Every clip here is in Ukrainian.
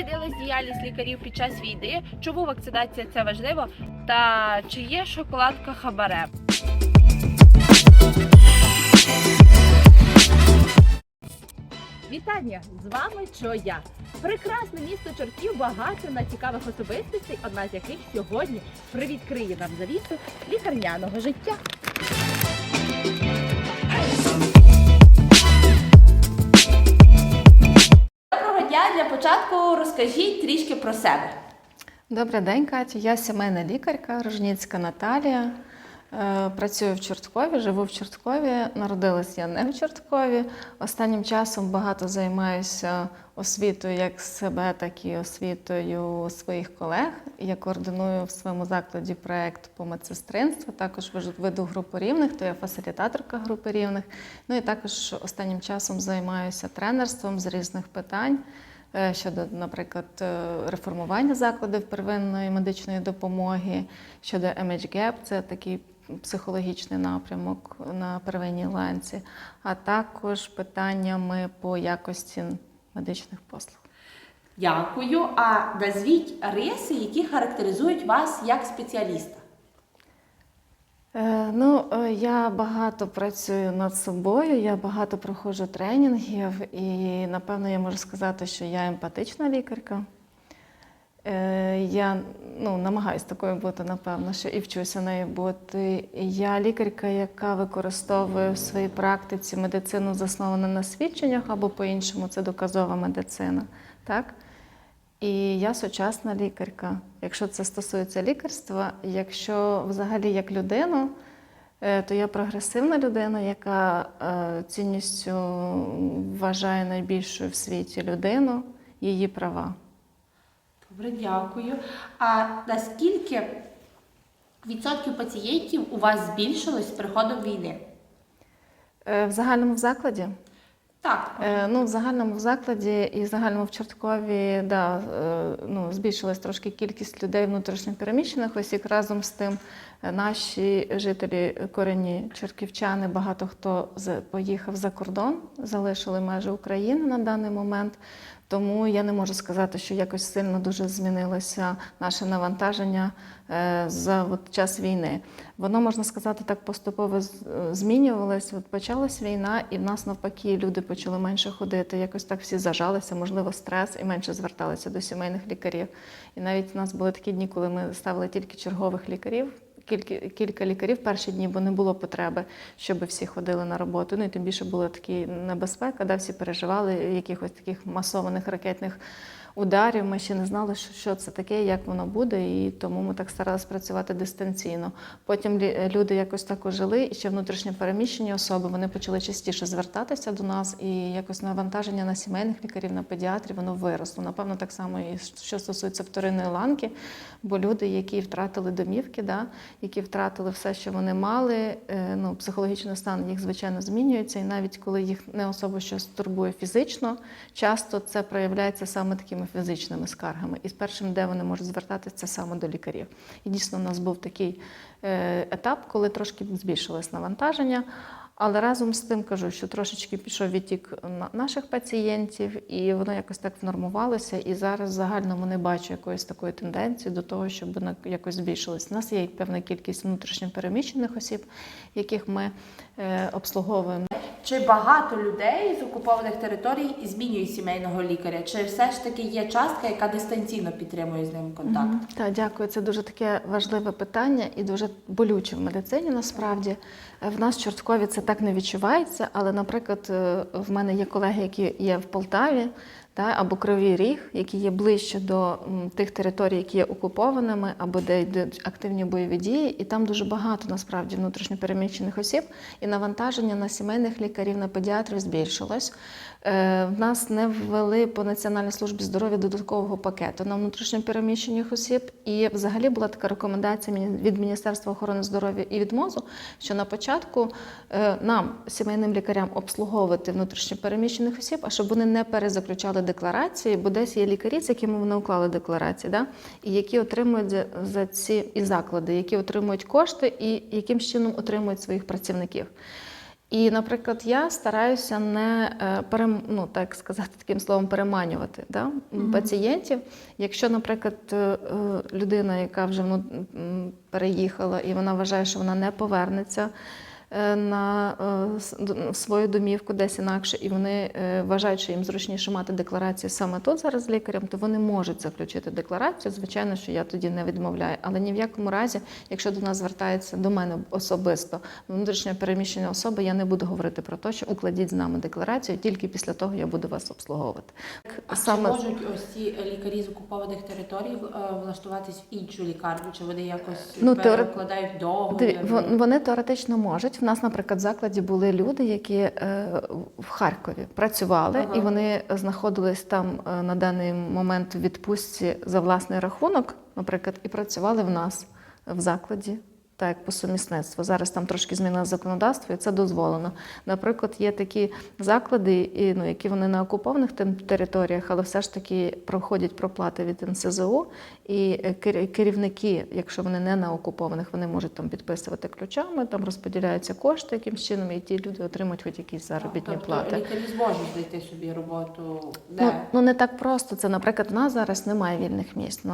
змінилась діяльність лікарів під час війни? Чому вакцинація це важливо? Та чи є шоколадка хабарем? Вітання! З вами Чоя. Прекрасне місто чортів багато на цікавих особистостей, одна з яких сьогодні привідкриє нам завісу лікарняного життя. Початку розкажіть трішки про себе. Добрий день, Катя. Я сімейна лікарка, Рожніцька Наталія. Е, Працюю в Чорткові, живу в Чорткові. Народилась я не в Чорткові. Останнім часом багато займаюся освітою як себе, так і освітою своїх колег. Я координую в своєму закладі проект по медсестринству. Також веду групу рівних, то я фасилітаторка групи рівних. Ну і також останнім часом займаюся тренерством з різних питань. Е, щодо, наприклад, е, реформування закладів первинної медичної допомоги, щодо Image Gap, це такий психологічний напрямок на первинній ланці, а також питаннями по якості медичних послуг. Дякую. А назвіть риси, які характеризують вас як спеціаліста. Е, Ну, е, я багато працюю над собою, я багато проходжу тренінгів, і напевно я можу сказати, що я емпатична лікарка. Е, Я ну, намагаюся такою бути, напевно, що і вчуся нею бути. Я лікарка, яка використовує в своїй практиці медицину засновану на свідченнях, або по-іншому це доказова медицина. Так? І я сучасна лікарка. Якщо це стосується лікарства, якщо взагалі як людину, е, то я прогресивна людина, яка е, цінністю вважає найбільшою в світі людину, її права. Добре, дякую. А наскільки відсотків пацієнтів у вас збільшилось з приходом війни? Е, В загальному в закладі Так, Е, Ну, в загальному в закладі і в загальному в Чорткові да, е, ну, збільшилась трошки кількість людей внутрішньо переміщених осіб. Разом з тим е, наші жителі корені черківчани, багато хто з- поїхав за кордон, залишили межі України на даний момент. Тому я не можу сказати, що якось сильно дуже змінилося наше навантаження е, за от час війни. Воно можна сказати так поступово е, змінювалось. От почалась війна, і в нас навпаки люди почали менше ходити. Якось так всі зажалися, можливо, стрес і менше зверталися до сімейних лікарів. І навіть у нас були такі дні, коли ми ставили тільки чергових лікарів. Кілька, кілька лікарів перші дні, бо не було потреби, щоб всі ходили на роботу. Ну і тим більше була такі небезпека, да, всі переживали якихось таких масованих ракетних ударів. Ми ще не знали, що, це таке, як воно буде, і тому ми так старалися працювати дистанційно. Потім люди якось так ожили, і ще внутрішньо переміщені особи вони почали частіше звертатися до нас, і якось навантаження на сімейних лікарів, на педіатрів воно виросло. Напевно, так само і що стосується вторинної ланки, бо люди, які втратили домівки, да, які втратили все, що вони мали, е, ну, психологічний стан їх звичайно змінюється, і навіть коли їх не особо щось турбує фізично, часто це проявляється саме такими фізичними скаргами. І з першим, де вони можуть звертатися, це саме до лікарів. І дійсно у нас був такий е, етап, коли трошки збільшилось навантаження. Але разом з тим кажу, що трошечки пішов відтік на- наших пацієнтів, і воно якось так внормувалося. І зараз в загальному не бачу якоїсь такої тенденції до того, щоб воно якось збільшилось. У нас є певна кількість внутрішньо переміщених осіб, яких ми е, обслуговуємо. Чи багато людей з окупованих територій змінює сімейного лікаря? Чи все ж таки є частка, яка дистанційно підтримує з ним контакт? Мгм. Так, дякую. Це дуже таке важливе питання і дуже болюче в медицині. Насправді в нас в Чорткові це так не відчувається. Але, наприклад, е, в мене є колеги, які є в Полтаві. Або Кривий Ріг, які є ближче до тих територій, які є окупованими, або де йдуть активні бойові дії, і там дуже багато насправді внутрішньопереміщених осіб, і навантаження на сімейних лікарів, на педіатрів збільшилось. Е, В нас не ввели по Національній службі здоров'я додаткового пакету на внутрішньопереміщених осіб. І взагалі була така рекомендація від Міністерства охорони здоров'я і від МОЗу, що на початку е, нам, сімейним лікарям, обслуговувати внутрішньопереміщених осіб, а щоб вони не перезаключали декларації, бо десь є лікарі, з якими вони уклали декларації, да? і які отримують за, ці і заклади, які отримують кошти і яким чином отримують своїх працівників. І, наприклад, я стараюся не е, перем, ну, так сказати, таким словом переманювати да, Мгм. пацієнтів. Якщо, наприклад, е, е, людина, яка вже ну, переїхала, і вона вважає, що вона не повернеться на е, в свою домівку десь інакше, і вони е, вважають, що їм зручніше мати декларацію саме тут зараз з лікарем, то вони можуть заключити декларацію. Звичайно, що я тоді не відмовляю. Але ні в якому разі, якщо до нас звертається до мене особисто внутрішньо переміщення особи, я не буду говорити про те, що укладіть з нами декларацію, тільки після того я буду вас обслуговувати. А Саме- чи можуть ось ці лікарі з окупованих територій е, влаштуватись в іншу лікарню? Чи вони якось Ну, перекладають договір? Вони теоретично можуть. В нас, наприклад, в закладі були люди, які е, в Харкові працювали, Ага. і вони знаходились там е, на даний момент в відпустці за власний рахунок, наприклад, і працювали в нас в закладі. Так, як по сумісництву. Зараз там трошки змінило законодавство, і це дозволено. Наприклад, є такі заклади, і, ну, які вони на окупованих територіях, але все ж таки проходять проплати від НСЗУ, і е, керівники, якщо вони не на окупованих, вони можуть там підписувати ключами, там розподіляються кошти якимсь чином, і ті люди отримують хоч якісь заробітні тобто плати. лікарі зможуть знайти собі роботу де? Ну, ну не так просто. Це, наприклад, в нас зараз немає вільних місць.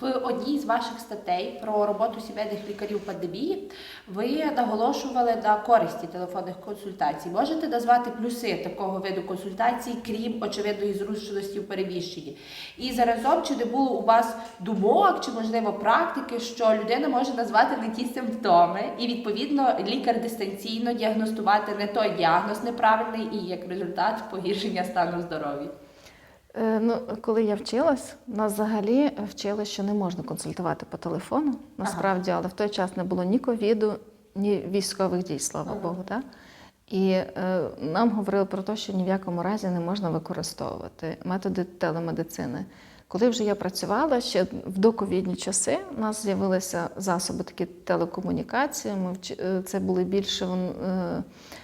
В одній з ваших статей про роботу сімейних лікарів пандемії ви наголошували на користі телефонних консультацій. Можете назвати плюси такого виду консультацій, крім очевидної зручності в переміщенні? І заразом, чи не було у вас думок, чи можливо практики, що людина може назвати не ті симптоми, і відповідно лікар дистанційно діагностувати не той діагноз неправильний, і як результат погіршення стану здоров'я? Е, Ну, коли я вчилась, нас взагалі вчили, що не можна консультувати по телефону, насправді, але в той час не було ні ковіду, ні військових дій, слава Ага. Богу. Да? І е, нам говорили про те, що ні в якому разі не можна використовувати методи телемедицини. Коли вже я працювала ще в доковідні часи, у нас з'явилися засоби такі телекомунікації. Ми е, це були більше е,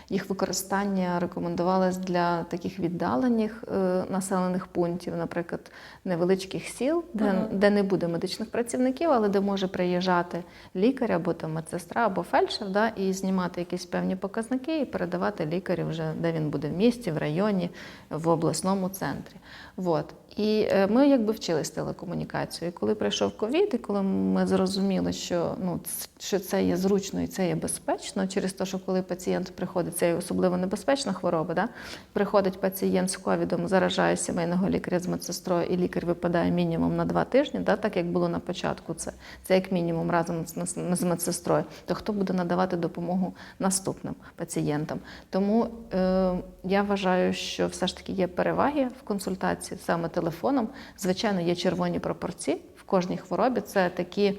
їх використання рекомендувалось для таких віддалених е, населених пунктів, наприклад, невеличких сіл, де, де не буде медичних працівників, але де може приїжджати лікар або там медсестра, або фельдшер, да, і знімати якісь певні показники і передавати лікарю вже де він буде в місті, в районі, в обласному центрі. Вот. І е, ми якби вчились телекомунікацію. І коли прийшов ковід, і коли ми зрозуміли, що, ну, що це є зручно і це є безпечно, через те, що коли пацієнт приходить, це особливо небезпечна хвороба, да? приходить пацієнт з ковідом, заражає сімейного лікаря з медсестрою, і лікар випадає мінімум на два тижні, да? так як було на початку, це, це як мінімум разом з, медсестрою, то хто буде надавати допомогу наступним пацієнтам? Тому е, я вважаю, що все ж таки є переваги в консультації саме телефоном. Звичайно, є червоні пропорції в кожній хворобі. Це такі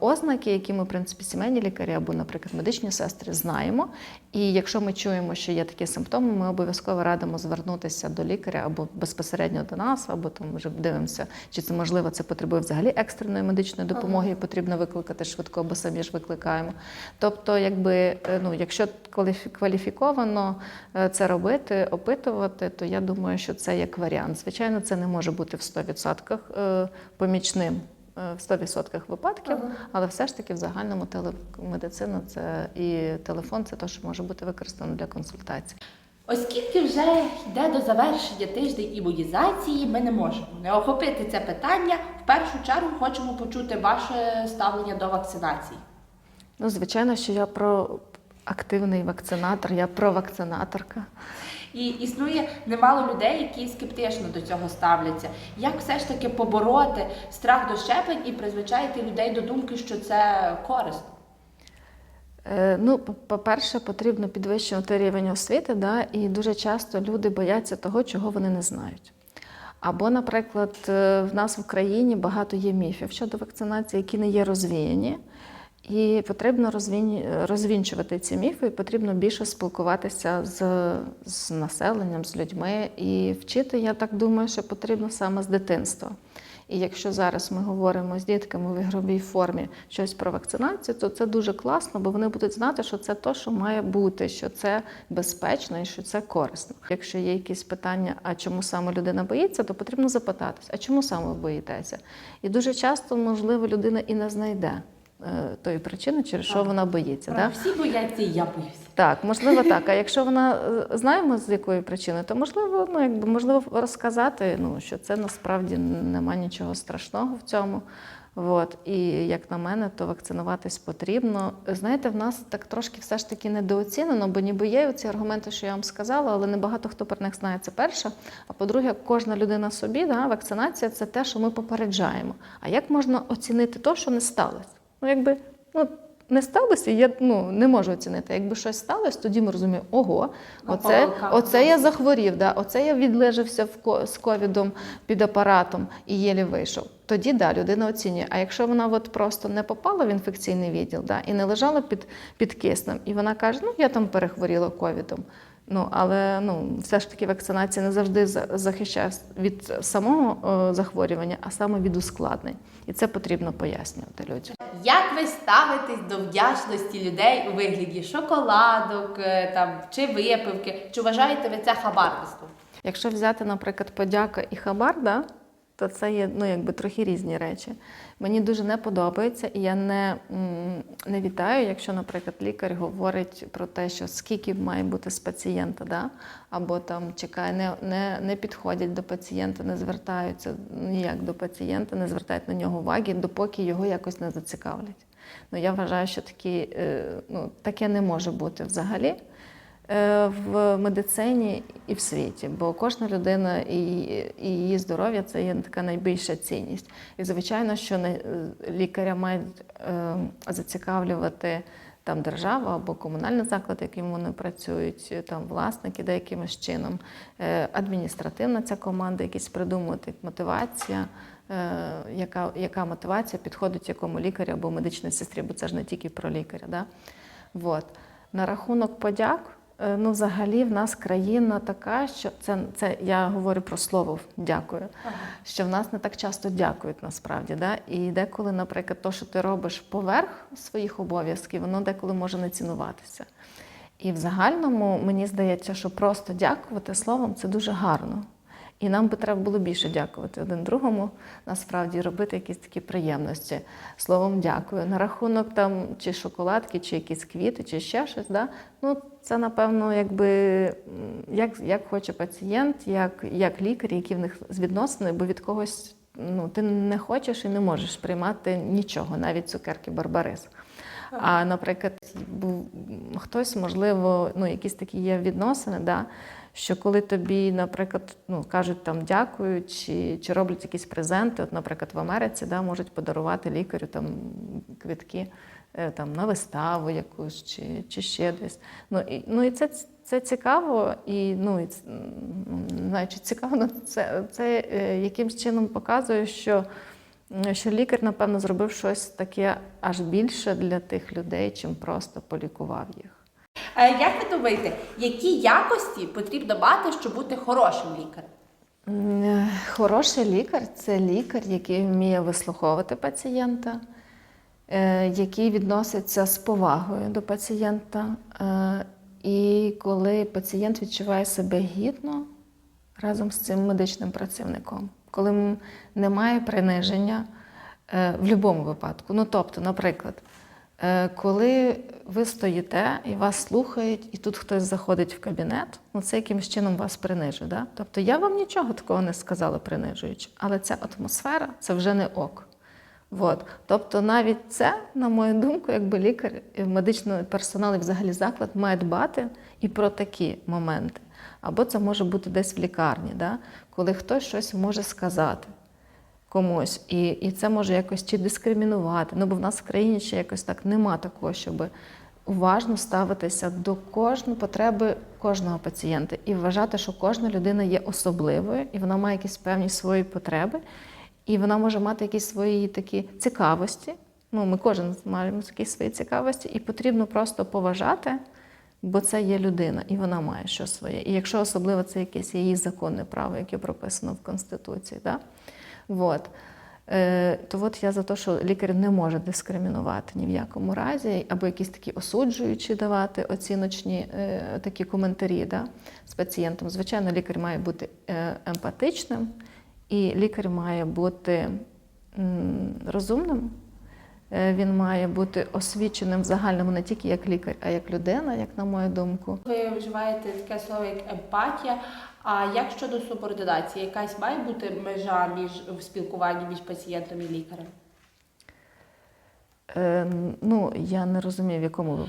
ознаки, які ми, в принципі, сімейні лікарі або, наприклад, медичні сестри знаємо. І якщо ми чуємо, що є такі симптоми, ми обов'язково радимо звернутися до лікаря або безпосередньо до нас, або там вже дивимося, чи це можливо це потребує взагалі екстреної медичної допомоги, і потрібно викликати швидко, бо самі ж викликаємо. Тобто, якби е, ну, якщо кваліфіковано е, це робити, опитувати, то я думаю, що це як варіант. Звичайно, це не може бути в 100% е, помічним. Е, В 100% випадків, Ага. але все ж таки в загальному телемедицина це і телефон це те, що може бути використано для консультацій. Оскільки вже йде до завершення тиждень імунізації, ми не можемо не охопити це питання. В першу чергу хочемо почути ваше ставлення до вакцинації. Ну, звичайно, що я про активний вакцинатор, я провакцинаторка. І існує немало людей, які скептично до цього ставляться. Як все ж таки побороти страх до щеплень і призвичаїти людей до думки, що це корисно? Е, Ну, по- по-перше, потрібно підвищувати рівень освіти, да, і дуже часто люди бояться того, чого вони не знають. Або, наприклад, е, в нас в Україні багато є міфів щодо вакцинації, які не є розвіяні. І потрібно розвінчувати ці міфи, і потрібно більше спілкуватися з, з населенням, з людьми. І вчити, я так думаю, що потрібно саме з дитинства. І якщо зараз ми говоримо з дітками в ігровій формі щось про вакцинацію, то це дуже класно, бо вони будуть знати, що це те, що має бути, що це безпечно і що це корисно. Якщо є якісь питання, а чому саме людина боїться, то потрібно запитатись, а чому саме боїтеся? І дуже часто, можливо, людина і не знайде тої причини, через що вона боїться. Да? Всі бояться, і я боюся. Так, можливо, так. А якщо вона е, знаємо з якої причини, то можливо, ну якби можливо розказати, ну що це насправді нема нічого страшного в цьому. От. І як на мене, то вакцинуватись потрібно. Знаєте, в нас так трошки все ж таки недооцінено, бо ніби є ці аргументи, що я вам сказала, але не багато хто про них знає. Це перше. А по-друге, кожна людина собі, да, вакцинація це те, що ми попереджаємо. А як можна оцінити то, що не сталося? Ну, якби, ну, не сталося, я ну, не можу оцінити. Якби щось сталося, тоді ми розуміємо, ого, оце, оце я захворів, да, оце я відлежався в ко- з ковідом під апаратом і єлі вийшов. Тоді да, людина оцінює. А якщо вона от просто не попала в інфекційний відділ да, і не лежала під, під киснем, і вона каже, ну я там перехворіла ковідом. Ну, але ну, все ж таки вакцинація не завжди за- захищає від самого е, захворювання, а саме від ускладнень. І це потрібно пояснювати людям. Як ви ставитесь до вдячності людей у вигляді шоколадок е, там, чи випивки? Чи вважаєте ви це хабарництвом? Якщо взяти, наприклад, подяка і хабар, да, то це є ну, якби трохи різні речі. Мені дуже не подобається, і я не, не вітаю, якщо, наприклад, лікар говорить про те, що скільки має бути з пацієнта, да? або там чекає, не, не, не підходять до пацієнта, не звертаються ніяк до пацієнта, не звертають на нього уваги, допоки його якось не зацікавлять. Ну, я вважаю, що такі, е, ну, таке не може бути взагалі в медицині і в світі, бо кожна людина і, її здоров'я це є така найбільша цінність. І звичайно, що лікаря мають е, зацікавлювати там держава або комунальний заклад, яким вони працюють, там власники деякимось чином, е, адміністративна ця команда, якісь придумувати мотивація. е, Яка, яка мотивація підходить якому лікарю або медичній сестрі, бо це ж не тільки про лікаря. Да? Вот. На рахунок подяк, е, ну взагалі в нас країна така, що це, це я говорю про слово дякую, що в нас не так часто дякують насправді. Да? І деколи, наприклад, то, що ти робиш поверх своїх обов'язків, воно деколи може не цінуватися. І в загальному мені здається, що просто дякувати словом це дуже гарно. І нам би треба було більше дякувати один другому, насправді робити якісь такі приємності. Словом, дякую. На рахунок там чи шоколадки, чи якісь квіти, чи ще щось. Да? Ну, це напевно, якби як, як хоче пацієнт, як, як лікар, які в них відносини, бо від когось ну, ти не хочеш і не можеш приймати нічого, навіть цукерки Барбарис. А, наприклад, хтось, можливо, ну, якісь такі є відносини, да, що коли тобі, наприклад, ну, кажуть там дякую, чи, чи роблять якісь презенти, от, наприклад, в Америці да, можуть подарувати лікарю там квитки е, там, на виставу якусь, чи, чи ще десь. Ну, і, ну, і це, це цікаво, і ну, і, ну, чи цікаво, це, це е, якимсь чином показує, що що лікар, напевно, зробив щось таке аж більше для тих людей, чим просто полікував їх. Як ви думаєте, які якості потрібно мати, щоб бути хорошим лікарем? Е, Хороший лікар це лікар, який вміє вислуховувати пацієнта, е, який відноситься з повагою до пацієнта. е, І коли пацієнт відчуває себе гідно разом з цим медичним працівником, коли немає приниження в будь-якому випадку. Ну, тобто, наприклад, Коли ви стоїте і вас слухають, і тут хтось заходить в кабінет, ну це якимось чином вас принижує. Да? Тобто я вам нічого такого не сказала принижуючи, але ця атмосфера це вже не ок. От. Тобто навіть це, на мою думку, якби лікар, медичний персонал і взагалі заклад має дбати і про такі моменти. Або це може бути десь в лікарні, да? коли хтось щось може сказати комусь, і, і це може якось чи дискримінувати. Ну, бо в нас в країні ще якось так нема такого, щоб уважно ставитися до кожної потреби кожного пацієнта і вважати, що кожна людина є особливою, і вона має якісь певні свої потреби, і вона може мати якісь свої такі цікавості. Ну, ми кожен маємо якісь свої цікавості, і потрібно просто поважати. Бо це є людина, і вона має що своє. І якщо особливо це якесь її законне право, яке прописано в Конституції, да? Вот. Е, то от я за те, що лікар не може дискримінувати ні в якому разі, або якісь такі осуджуючі давати оціночні е, такі коментарі да, з пацієнтом. Звичайно, лікар має бути е, емпатичним, і лікар має бути розумним, Він має бути освіченим в загальному не тільки як лікар, а як людина, як на мою думку. Ви вживаєте таке слово як емпатія. А як щодо субординації, якась має бути межа між в спілкуванні між пацієнтом і лікарем? Е, ну, я не розумію, в якому ви,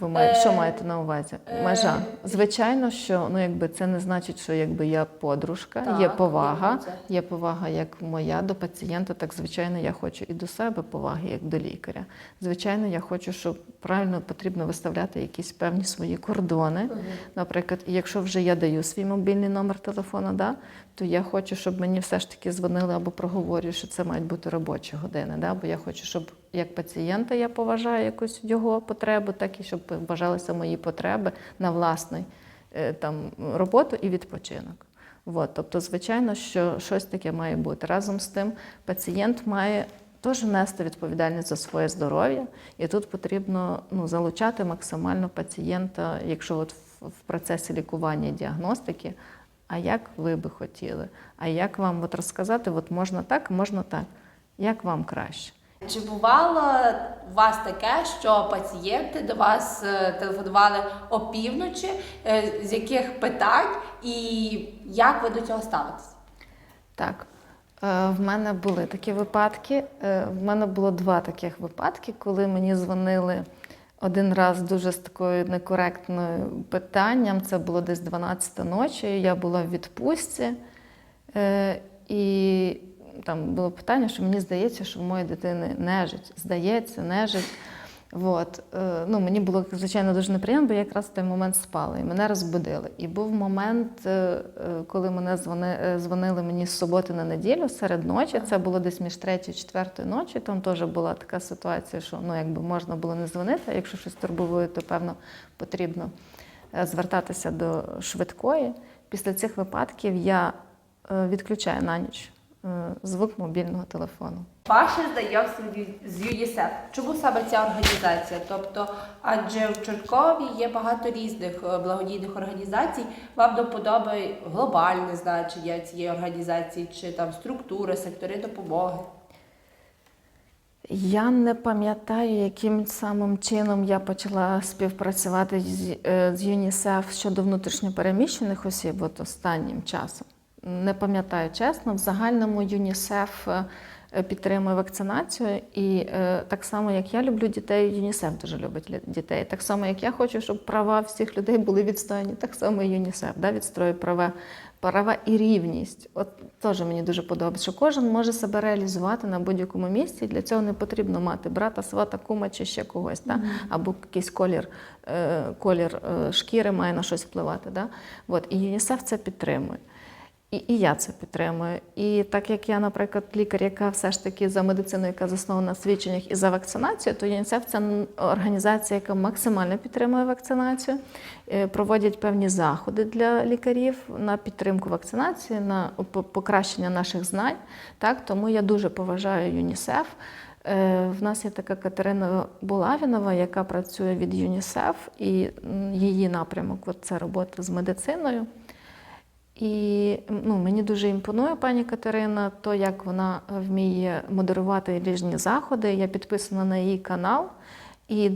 ви маєте, що Е, маєте на увазі. е, Межа. Звичайно, що ну, якби це не значить, що якби я подружка, є повага, є повага як моя до пацієнта, так звичайно, я хочу і до себе поваги, як до лікаря. Звичайно, я хочу, щоб правильно потрібно виставляти якісь певні свої кордони. Наприклад, і якщо вже я даю свій мобільний номер телефону, да, то я хочу, щоб мені все ж таки дзвонили або проговорюю, що це мають бути робочі години. Да? Бо я хочу, щоб як пацієнта я поважаю якусь його потребу, так і щоб вважалися мої потреби на власну е, там, роботу і відпочинок. От, тобто, звичайно, що щось таке має бути. Разом з тим, пацієнт має теж нести відповідальність за своє здоров'я, і тут потрібно ну, залучати максимально пацієнта, якщо от в, процесі лікування діагностики. А як ви би хотіли? А як вам от розказати, от можна так, можна так. Як вам краще? Чи бувало у вас таке, що пацієнти до вас е, телефонували опівночі, е, з яких питань і як ви до цього ставитесь? Так, е, в мене були такі випадки. В мене було два таких випадки, коли мені дзвонили один раз дуже з такою некоректною питанням. Це було десь 12 ночі. Я була в відпустці. І там було питання, що мені здається, що в моєї дитини нежить. Здається, нежить. От. Е, Ну, мені було, звичайно, дуже неприємно, бо я якраз в той момент спала і мене розбудили. І був момент, е, е, коли мене дзвони, дзвонили мені з суботи на неділю серед ночі. Це було десь між третьою і четвертою ночі. Там теж була така ситуація, що ну, якби можна було не дзвонити, а якщо щось турбує, то певно потрібно звертатися до швидкої. Після цих випадків я відключаю на ніч звук мобільного телефону. Ваше знайомство з ЮНІСЕФ. Чому саме ця організація? Тобто, адже в Чорткові є багато різних е, благодійних організацій. Вам до вподоби глобальне значення цієї організації, чи там структури, сектори допомоги? Я не пам'ятаю, яким самим чином я почала співпрацювати з, е, з ЮНІСЕФ щодо внутрішньопереміщених осіб от останнім часом. Не пам'ятаю чесно. В загальному ЮНІСЕФ е, підтримує вакцинацію, і е, так само, як я люблю дітей, ЮНІСЕФ дуже любить дітей. Так само, як я хочу, щоб права всіх людей були відстояні, так само і ЮНІСЕФ да, відстроює права, права і рівність. От теж мені дуже подобається, що кожен може себе реалізувати на будь-якому місці. І для цього не потрібно мати брата, свата, кума чи ще когось, да? або якийсь колір, е, колір шкіри має на щось впливати. Да? От, і ЮНІСЕФ це підтримує. І, і я це підтримую. І так як я, наприклад, лікар, яка все ж таки за медициною, яка заснована на свідченнях і за вакцинацію, то ЮНІСЕФ це організація, яка максимально підтримує вакцинацію, е, проводять певні заходи для лікарів на підтримку вакцинації, на покращення наших знань. Так, тому я дуже поважаю ЮНІСЕФ. Е, В нас є така Катерина Булавінова, яка працює від ЮНІСЕФ, і її напрямок це робота з медициною. І ну, мені дуже імпонує пані Катерина, то як вона вміє модерувати різні заходи. Я підписана на її канал і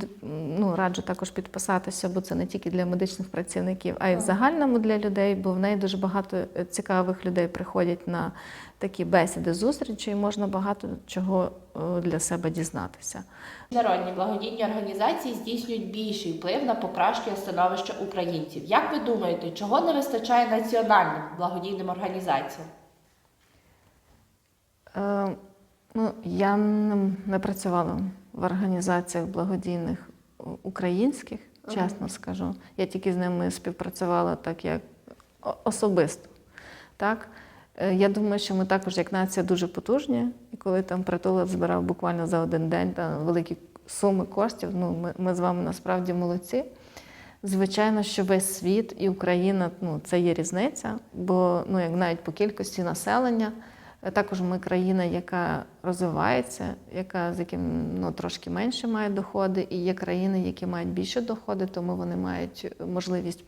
ну, раджу також підписатися, бо це не тільки для медичних працівників, а й в загальному для людей, бо в неї дуже багато е, цікавих людей приходять на такі бесіди, зустрічі, і можна багато чого е, для себе дізнатися. Міжнародні благодійні організації здійснюють більший вплив на покращення становища українців. Як ви думаєте, чого не вистачає національним благодійним організаціям? Е, ну, я не, не працювала в організаціях благодійних українських, чесно скажу. Я тільки з ними співпрацювала так як особисто. Так? Е, Я думаю, що ми також, як нація, дуже потужні. І коли там притулок збирав буквально за один день там, великі суми коштів, ну, ми, ми з вами насправді молодці. Звичайно, що весь світ і Україна ну, це є різниця, бо ну, як навіть по кількості населення, також ми країна, яка розвивається, яка з яким ну, трошки менше має доходи, і є країни, які мають більше доходи, тому вони мають можливість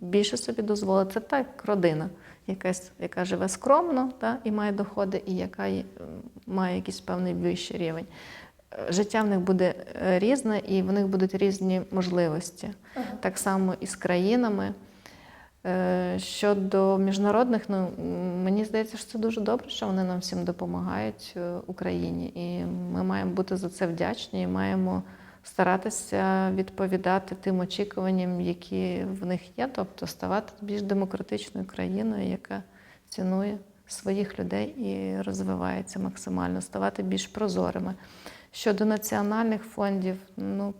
більше собі дозволити. Це так родина, якась, яка живе скромно та, і має доходи, і яка має якийсь певний вищий рівень. е, життя в них буде е, різне і в них будуть різні можливості. Так само і з країнами. Е, Щодо міжнародних, ну мені здається, що це дуже добре, що вони нам всім допомагають е, Україні. І ми маємо бути за це вдячні і маємо старатися відповідати тим очікуванням, які в них є, тобто ставати більш демократичною країною, яка цінує своїх людей і розвивається максимально, ставати більш прозорими. Щодо національних фондів, ну Ну,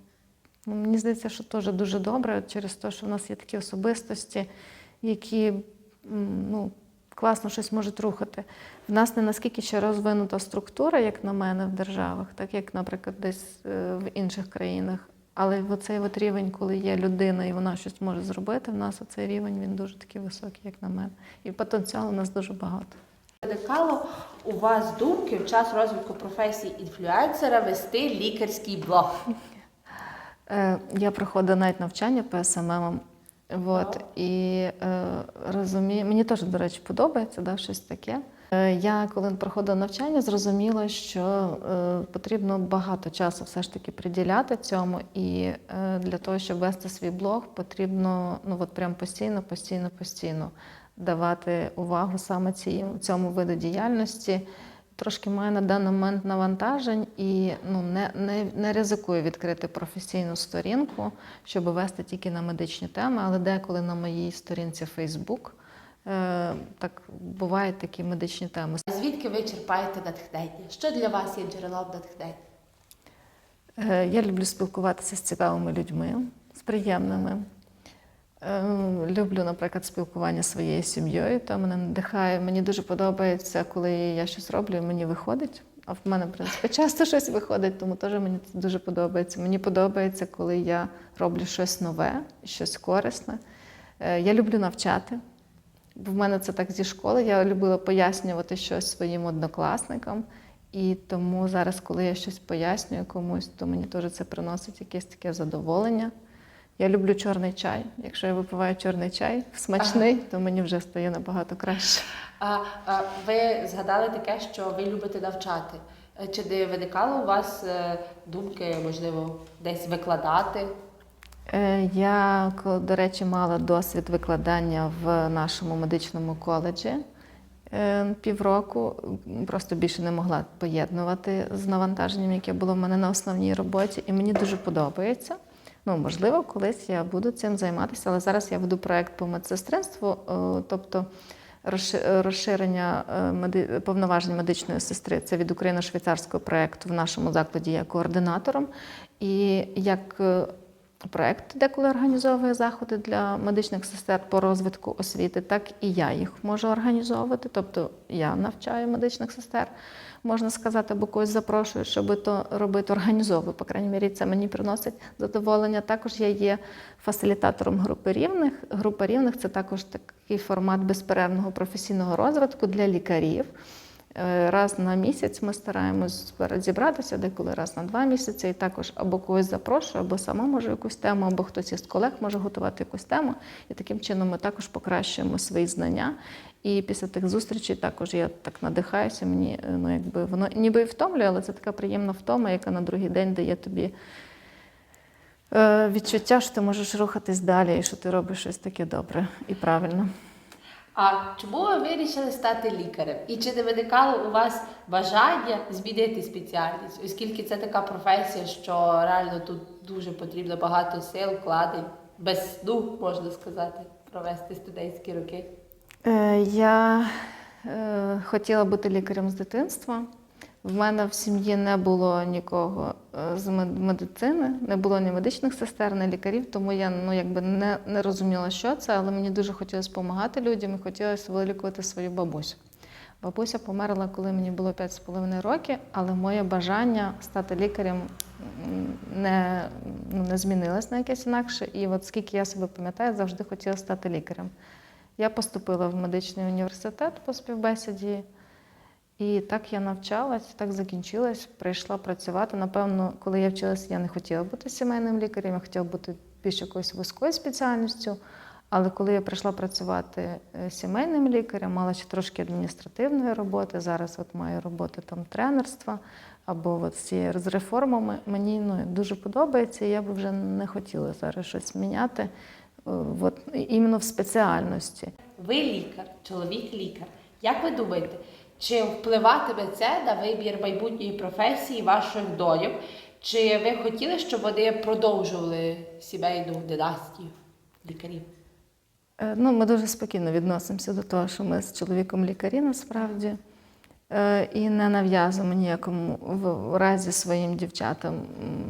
Мені здається, що теж дуже добре через те, що в нас є такі особистості, які ну, класно щось можуть рухати. В нас не наскільки ще розвинута структура, як на мене, в державах, так як, наприклад, десь е, в інших країнах. Але оцей от рівень, коли є людина і вона щось може зробити, в нас оцей рівень він дуже такий високий, як на мене. І потенціалу у нас дуже багато. Виникало у вас думки в час розвитку професії інфлюенсера вести лікарський блог? Е, Я проходила навіть навчання по СММ. Вот, і е, розумію, мені теж, до речі, подобається да, щось таке. Е, я, коли проходила навчання, зрозуміла, що е, потрібно багато часу все ж таки приділяти цьому. І е, для того, щоб вести свій блог, потрібно ну, от прям постійно, постійно, постійно давати увагу саме цій, цьому виду діяльності. Трошки маю на даний момент навантажень і ну, не, не, не ризикую відкрити професійну сторінку, щоб вести тільки на медичні теми, але деколи на моїй сторінці Facebook е, так бувають такі медичні теми. Звідки ви черпаєте натхнення? Що для вас є джерелом натхнення? Е, Я люблю спілкуватися з цікавими людьми, з приємними. Е, Люблю, наприклад, спілкування своєю сім'єю, то мене надихає. Мені дуже подобається, коли я щось роблю, і мені виходить. А в мене, в принципі, часто щось виходить, тому теж мені це дуже подобається. Мені подобається, коли я роблю щось нове, щось корисне. Е, Я люблю навчати. Бо в мене це так зі школи. Я любила пояснювати щось своїм однокласникам. І тому зараз, коли я щось пояснюю комусь, то мені теж це приносить якесь таке задоволення. Я люблю чорний чай. Якщо я випиваю чорний чай смачний, то мені вже стає набагато краще. А, а ви згадали таке, що ви любите навчати. Е, Чи не виникало у вас е, думки, можливо, десь викладати? Е, Я, до речі, мала досвід викладання в нашому медичному коледжі півроку. Просто більше не могла поєднувати з навантаженням, яке було в мене на основній роботі, і мені дуже подобається. Ну, можливо, колись я буду цим займатися, але зараз я веду проект по медсестринству, е, тобто розширення е, повноважень медичної сестри. Це від україно-швейцарського проекту в нашому закладі я координатором. І як е, проект деколи організовує заходи для медичних сестер по розвитку освіти, так і я їх можу організовувати. Тобто я навчаю медичних сестер, можна сказати, або когось запрошую, щоб то робити, організовую. По крайній мірі, це мені приносить задоволення. Також я є фасилітатором групи рівних. Група рівних це також такий формат безперервного професійного розвитку для лікарів. Е, Раз на місяць ми стараємось зібратися, деколи раз на два місяці, і також або когось запрошую, або сама можу якусь тему, або хтось із колег може готувати якусь тему. І таким чином ми також покращуємо свої знання. І після тих зустрічей також я так надихаюся. Мені е, ну якби воно ніби і втомлює, але це така приємна втома, яка на другий день дає тобі е, відчуття, що ти можеш рухатись далі, і що ти робиш щось таке добре і правильно. А чому ви вирішили стати лікарем? І чи не виникало у вас бажання змінити спеціальність, оскільки це така професія, що реально тут дуже потрібно багато сил, вкладень, без сну, можна сказати, провести студентські роки? Е, Я е, хотіла бути лікарем з дитинства. В мене в сім'ї не було нікого е, з мед- медицини, не було ні медичних сестер, ні лікарів, тому я ну, якби не, не розуміла, що це, але мені дуже хотілося допомагати людям і хотілося вилікувати свою бабусю. Бабуся померла, коли мені було 5,5 років, але моє бажання стати лікарем не, ну, не змінилось на якесь інакше. І от скільки я себе пам'ятаю, завжди хотіла стати лікарем. Я поступила в медичний університет по співбесіді, і так я навчалась, так закінчилась, прийшла працювати. Напевно, коли я вчилася, я не хотіла бути сімейним лікарем, я хотіла бути більш якоюсь вузькою спеціальністю. Але коли я прийшла працювати е, сімейним лікарем, мала ще трошки адміністративної роботи. Зараз от маю роботу там тренерства або от з з реформами. Мені ну, дуже подобається, і я би вже не хотіла зараз щось міняти. е, От, іменно в спеціальності. Ви лікар, чоловік лікар. Як ви думаєте, чи впливатиме це на вибір майбутньої професії ваших доньок? Чи ви хотіли, щоб вони продовжували сімейну династію лікарів? Е, Ну, ми дуже спокійно відносимося до того, що ми з чоловіком лікарі насправді. Е, І не нав'язуємо ніякому в- разі своїм дівчатам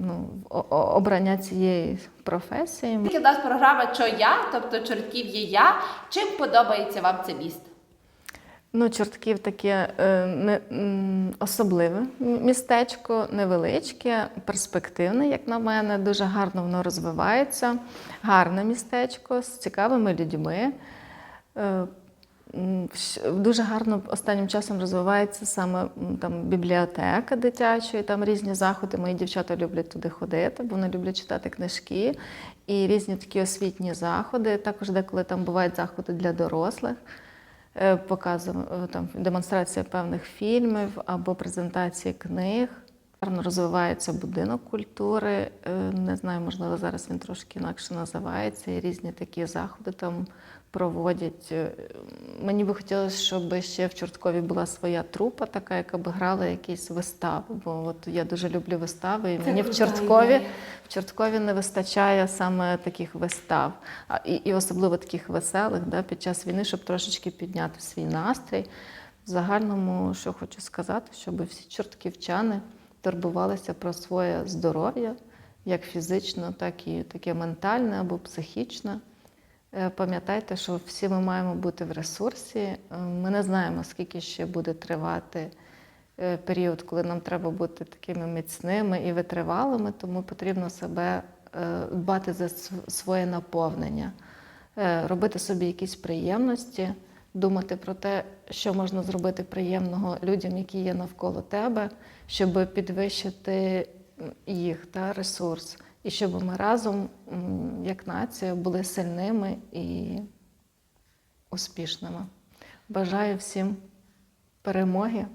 ну, обрання цієї професії. Тільки в нас програма «Чо я, тобто чортків є я. Чим подобається вам це місто? Ну, Чортків таке е, не, особливе містечко, невеличке, перспективне, як на мене. Дуже гарно воно розвивається. Гарне містечко з цікавими людьми. Е, Дуже гарно останнім часом розвивається саме там бібліотека дитяча, і там різні заходи. Мої дівчата люблять туди ходити, бо вони люблять читати книжки і різні такі освітні заходи. Також деколи там бувають заходи для дорослих. Е, показу, е, там демонстрація певних фільмів або презентації книг. Гарно розвивається будинок культури. Е, Не знаю, можливо, зараз він трошки інакше називається. І різні такі заходи там проводять. Е, Мені би хотілося, щоб ще в Чорткові була своя трупа, така, яка б грала якісь вистави. Бо от я дуже люблю вистави, і мені в Чорткові ідея. в Чорткові не вистачає саме таких вистав, і, і особливо таких веселих да, під час війни, щоб трошечки підняти свій настрій. В загальному, що хочу сказати, щоб всі чортківчани турбувалися про своє здоров'я, як фізично, так і таке ментальне або психічне. Е, Пам'ятайте, що всі ми маємо бути в ресурсі. Е, Ми не знаємо, скільки ще буде тривати е, період, коли нам треба бути такими міцними і витривалими, тому потрібно себе дбати за своє наповнення, робити собі якісь приємності, думати про те, що можна зробити приємного людям, які є навколо тебе, щоб підвищити їх та ресурс, і щоб ми разом, як нація, були сильними і успішними. Бажаю всім перемоги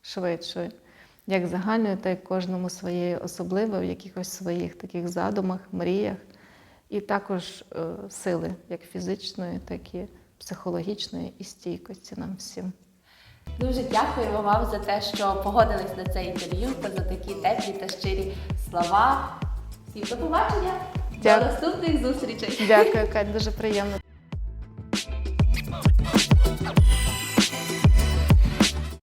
швидшої, як загальної, так і кожному своєї особливо, в якихось своїх таких задумах, мріях, і також е, сили, як фізичної, так і психологічної і стійкості нам всім. Дуже дякуємо вам за те, що погодились на це інтерв'ю та за такі теплі та щирі слова. Всім до побачення! До наступних зустрічей! Дякую, Кать, дуже приємно.